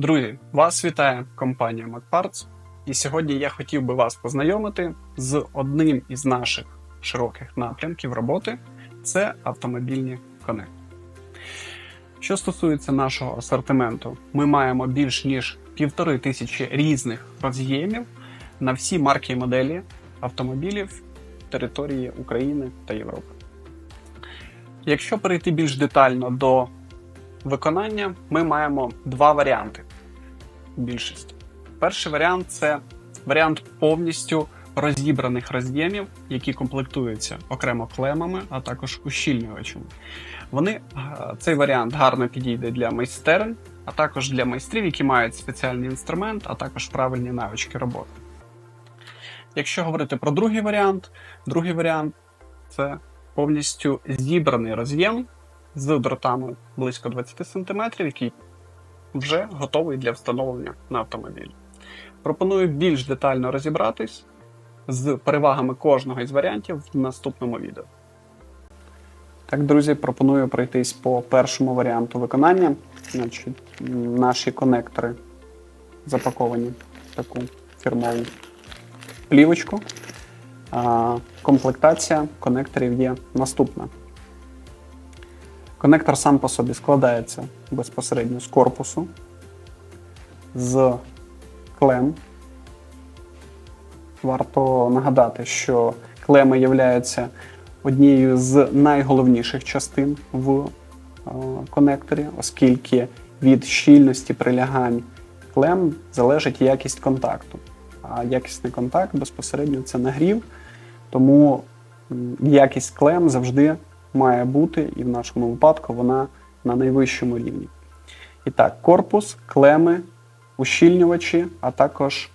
Друзі, вас вітає компанія MacParts. І сьогодні я хотів би вас познайомити з одним із наших широких напрямків роботи це автомобільні конекти. Що стосується нашого асортименту, ми маємо більш ніж півтори тисячі різних роз'ємів на всі марки і моделі автомобілів території України та Європи. Якщо перейти більш детально до виконання, ми маємо два варіанти. Більшість. Перший варіант це варіант повністю розібраних роз'ємів, які комплектуються окремо клемами, а також ущільнювачами. Вони, е, цей варіант гарно підійде для майстерень, а також для майстрів, які мають спеціальний інструмент, а також правильні навички роботи. Якщо говорити про другий варіант, другий варіант це повністю зібраний роз'єм з дротами близько 20 см, який вже готовий для встановлення на автомобілі. Пропоную більш детально розібратись з перевагами кожного із варіантів в наступному відео. Так, друзі, пропоную пройтись по першому варіанту виконання. Значить, Наші конектори запаковані в таку фірмову плівочку. Комплектація конекторів є наступна. Конектор сам по собі складається безпосередньо з корпусу, з клем. Варто нагадати, що клеми являються однією з найголовніших частин в е, конекторі, оскільки від щільності прилягань клем залежить якість контакту. А якісний контакт безпосередньо це нагрів, тому якість клем завжди має бути, і в нашому випадку вона на найвищому рівні. І так, корпус, клеми, ущільнювачі, а також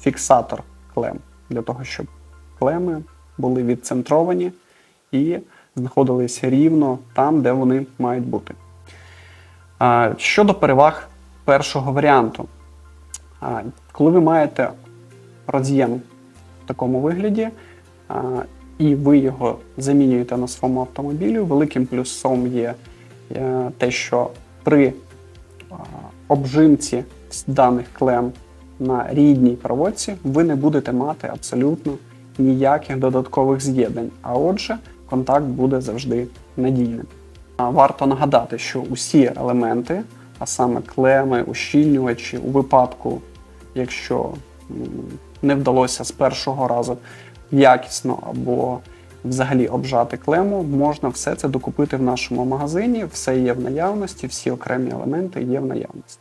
фіксатор клем, для того, щоб клеми були відцентровані і знаходилися рівно там, де вони мають бути. Щодо переваг першого варіанту, коли ви маєте роз'єм в такому вигляді, і ви його замінюєте на своєму автомобілі, великим плюсом є е, те, що при обжимці даних клем на рідній проводці ви не будете мати абсолютно ніяких додаткових з'єднань. А отже, контакт буде завжди надійним. Варто нагадати, що усі елементи, а саме клеми, ущільнювачі, у випадку, якщо не вдалося з першого разу якісно або взагалі обжати клему, можна все це докупити в нашому магазині, все є в наявності, всі окремі елементи є в наявності.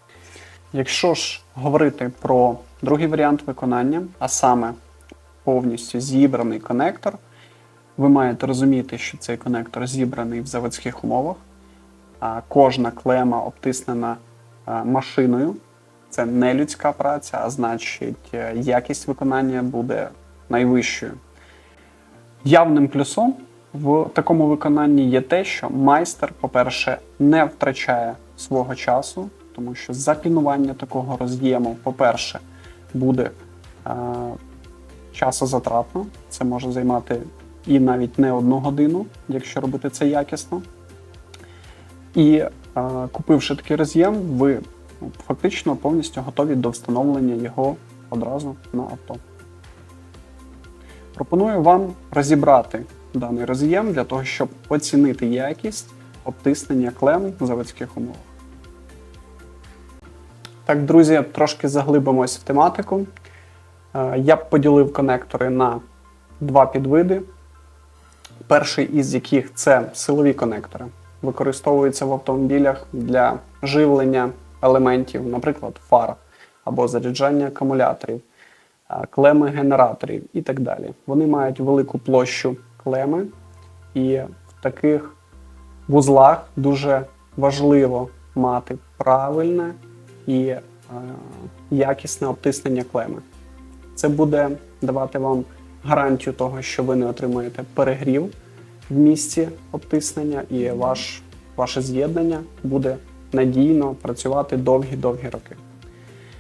Якщо ж говорити про другий варіант виконання, а саме повністю зібраний конектор, ви маєте розуміти, що цей конектор зібраний в заводських умовах, а кожна клема обтиснена машиною. Це не людська праця, а значить, е, якість виконання буде найвищою. Явним плюсом в такому виконанні є те, що майстер, по-перше, не втрачає свого часу, тому що запінування такого роз'єму, по-перше, буде е, часозатратно. Це може займати і навіть не одну годину, якщо робити це якісно. І е, купивши такий роз'єм, ви ну, фактично повністю готові до встановлення його одразу на авто. Пропоную вам розібрати даний роз'єм для того, щоб оцінити якість обтиснення клем в заводських умовах. Так, друзі, трошки заглибимось в тематику. Е, Я б поділив конектори на два підвиди. Перший із яких це силові конектори. Використовуються в автомобілях для живлення елементів, наприклад, фар або заряджання акумуляторів, клеми генераторів і так далі. Вони мають велику площу клеми, і в таких вузлах дуже важливо мати правильне і е, якісне обтиснення клеми. Це буде давати вам гарантію того, що ви не отримаєте перегрів в місці обтиснення, і ваш, ваше з'єднання буде надійно працювати довгі-довгі роки.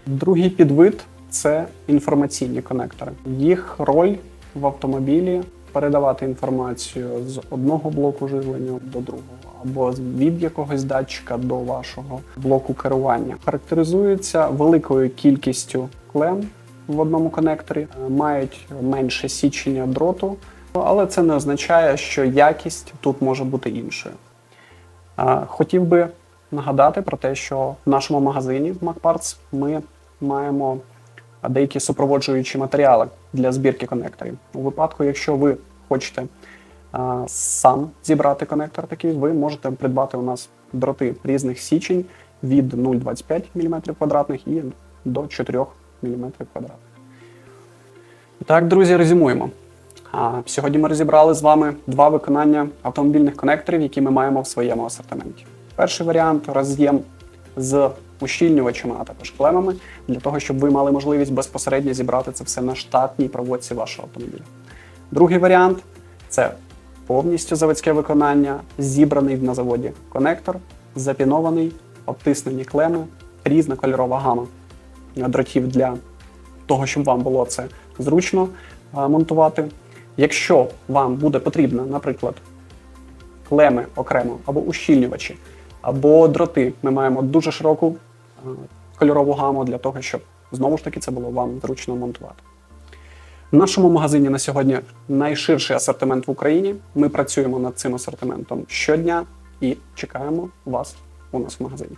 Другий підвид це інформаційні конектори. Їх роль в автомобілі передавати інформацію з одного блоку живлення до другого, або від якогось датчика до вашого блоку керування. Характеризується великою кількістю клем в одному конекторі, е, мають менше січення дроту, але це не означає, що якість тут може бути іншою. Хотів би нагадати про те, що в нашому магазині MacParts ми маємо деякі супроводжуючі матеріали для збірки конекторів. У випадку, якщо ви хочете а, сам зібрати конектор такий, ви можете придбати у нас дроти різних січень від 0,25 мм квадратних і до 4 мм квадратних. І Так, друзі, резюмуємо. А, Сьогодні ми розібрали з вами два виконання автомобільних конекторів, які ми маємо в своєму асортименті. Перший варіант роз'єм з ущільнювачами, а також клемами, для того, щоб ви мали можливість безпосередньо зібрати це все на штатній проводці вашого автомобіля. Другий варіант це повністю заводське виконання, зібраний на заводі конектор, запінований, обтиснені клеми, різна кольорова гама дротів для того, щоб вам було це зручно монтувати. Якщо вам буде потрібно, наприклад, клеми окремо або ущільнювачі, або дроти, ми маємо дуже широку кольорову гаму для того, щоб знову ж таки це було вам зручно монтувати. В нашому магазині на сьогодні найширший асортимент в Україні. Ми працюємо над цим асортиментом щодня і чекаємо вас у нас в магазині.